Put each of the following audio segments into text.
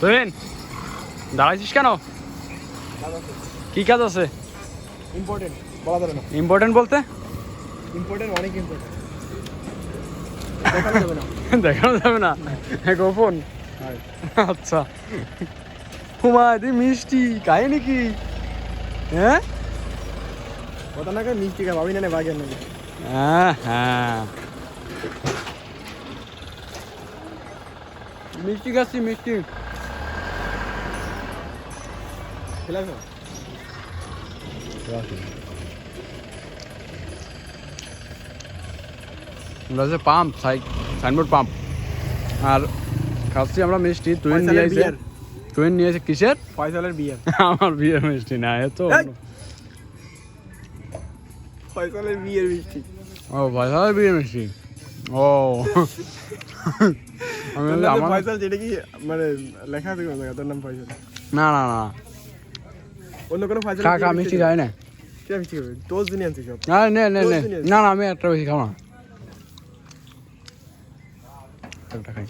তুহিন দাঁড়াইছিস কেন? কি কাজ আছে? ইম্পর্টেন্ট বলা যাবে না। ইম্পর্টেন্ট বলতে? ইম্পর্টেন্ট অনেক ইম্পর্টেন্ট দেখানো যাবে না। দেখানো যাবে না। গোপন। আচ্ছা। হুমা দি মিষ্টি খায় নাকি? হ্যাঁ? কথা না মিষ্টি খা ভাবি না বাগের নাকি। হ্যাঁ হ্যাঁ। মিষ্টি খাচ্ছি মিষ্টি। খেলাছো পাম্প সাইনবোর্ড পাম্প আর খাচ্ছি আমরা মিষ্টি তুই নিয়ে এসে নিয়ে এসে কিসের? ফয়সালের বিয়ে আমার বিয়ের মিষ্টি না এ তো ফয়সালের বিয়ের মিষ্টি। ও ফয়সালের বিয়ের মিষ্টি? ও। আমি আমার ফয়সাল যেটা কি মানে লেখা আছে কোনো জায়গায়? তোর নাম ফয়সাল? না না না। অন্য কোনো ফয়সাল খা খা মিষ্টি খাই না। কি মিষ্টি খাবে? টোস্ট দিনে আনছি সব। না নে নে নে। না না আমি একটা বেশি খাব না। একটা খাই।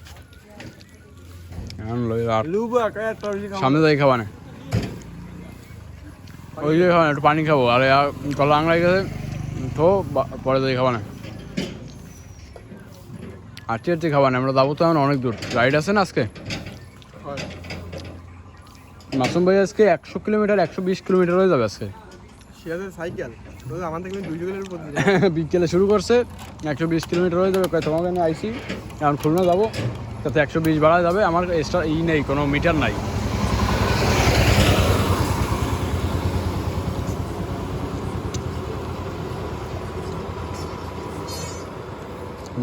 এখন লই আর লুবা কায় একটা বেশি খাও সামনে যাই খাবা না। ওই যে খাব না একটু পানি খাব। আর কলা আংলাই গেছে তো পরে যাই খাবা না। আটটি আটটি খাবা না আমরা যাব তো এখন অনেক দূর। রাইড আছে না আজকে? হয়। মাসুম ভাই আজকে একশো কিলোমিটার একশো বিশ কিলোমিটার হয়ে যাবে আজকে। সাইকেল। দুইশো কিলোমিটার বিকেলে শুরু করছে একশো বিশ কিলোমিটার হয়ে যাবে। তোমাকে আমি আইসি এখন খুলনা যাব। তাতে একশো বিশ বাড়া যাবে। আমার এক্সট্রা ই নেই কোনো মিটার নাই।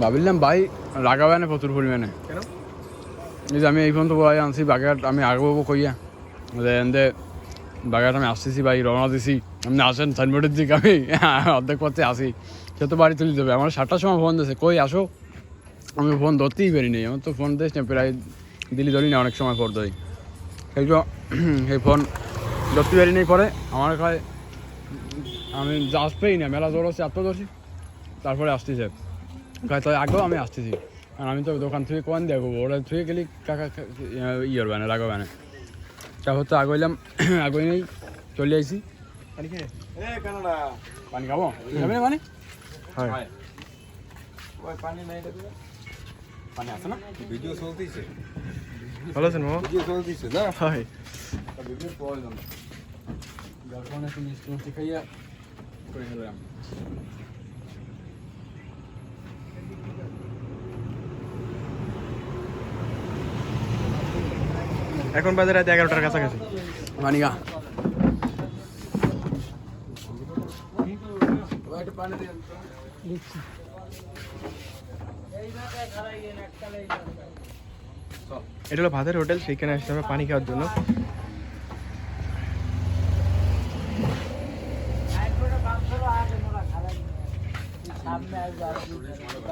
ভাবিলাম ভাই লাগাবে না প্রচুর পরিমাণে। কেন? এই যে আমি এই পর্যন্ত বলাই আনছি বাগেরহাট আমি আগবো কইয়া। যে এনদে বাগেরহাট আমি আসতেছি ভাই, রওনা দিছি। আপনি আসেন, সাইনবোর্ডের দিকে আমি অর্ধেক পথে আসি। সে তো বাড়ি তুলে দেবে আমার সাতটার সময় ফোন দিয়েছে, কই আসো? আমি ফোন ধরতেই পারি নি আমার তো ফোন দিস না, প্রায় দিলি ধরি না, অনেক সময় পর ধরি সেই তো সেই ফোন ধরতে পারি নাই পরে। আমার কয় আমি যা আসবেই না, মেলা জোর হচ্ছে এত ধরছি। তারপরে আসতেছে। কয় তাই আগেও আমি আসতেছি। আর আমি তো দোকান থেকে কোয়ান দেখব ওরা থেকে গেলি কাকা ইয়ে হবে না রাগবে না তারপর তো আগইলাম আগই নেই চলে আইসি পানি খেয়ে পানি খাব? খাবে না মানে হয়। পানি নাই রে পানি আছে না? ভিডিও চলতেছে। ভালো আছেন মামা? ভিডিও চলতেছে না হয়। বিভিন্ন প্রয়োজন। একটু মিষ্টি মিষ্টি খাইয়া করে গেলাম এখন বাজে রাত এগারোটার কাছাকাছি। মানিকা। এটা হলো ভাতের হোটেল সেইখানে আসতে হবে পানি খাওয়ার জন্য। সামনে